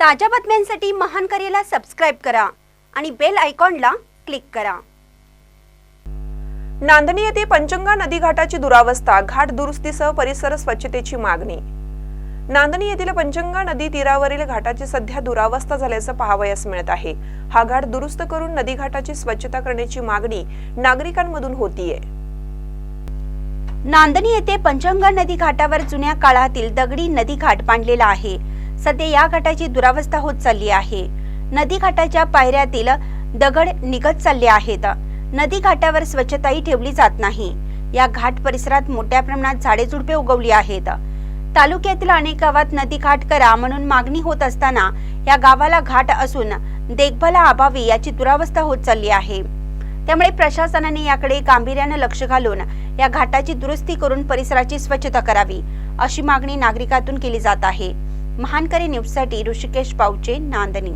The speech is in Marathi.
ताज्या बातम्यांसाठी महान करेला सबस्क्राईब करा आणि बेल आयकॉनला क्लिक करा. नांदणी येथे पंचंगा नदी घाटाची दुरावस्था घाट दुरुस्तीसह परिसर स्वच्छतेची मागणी. नांदणी येथील पंचंगा नदी तीरावरील घाटाची सध्या दुरावस्था झाल्याचं पाहावयास मिळत आहे. हा घाट दुरुस्त करून नदी घाटाची स्वच्छता करण्याची मागणी नागरिकांमधून होतीये. नांदणी येथे पंचंगा नदी घाटावर जुन्या काळातील दगडी नदी घाट बांधलेला आहे. सध्या या घाटाची दुरावस्था होत चालली आहे. नदी घाटाच्या पायऱ्यातील दगड निघत चालले आहेत. नदी घाटावर स्वच्छताही ठेवली जात नाही. या घाट परिसरात मोठ्या प्रमाणात झाडे झुडपे उगवली आहेत. तालुक्यातील अनेक गावात नदी घाट करा म्हणून मागणी होत असताना या गावाला घाट असून देखभालाअभावी याची दुरावस्था होत चालली आहे. त्यामुळे प्रशासनाने याकडे गांभीर्यानं लक्ष घालून या घाटाची दुरुस्ती करून परिसराची स्वच्छता करावी अशी मागणी नागरिकातून केली जात आहे. महानकरी न्यूजसाठी ऋषिकेश पावचे नांदणी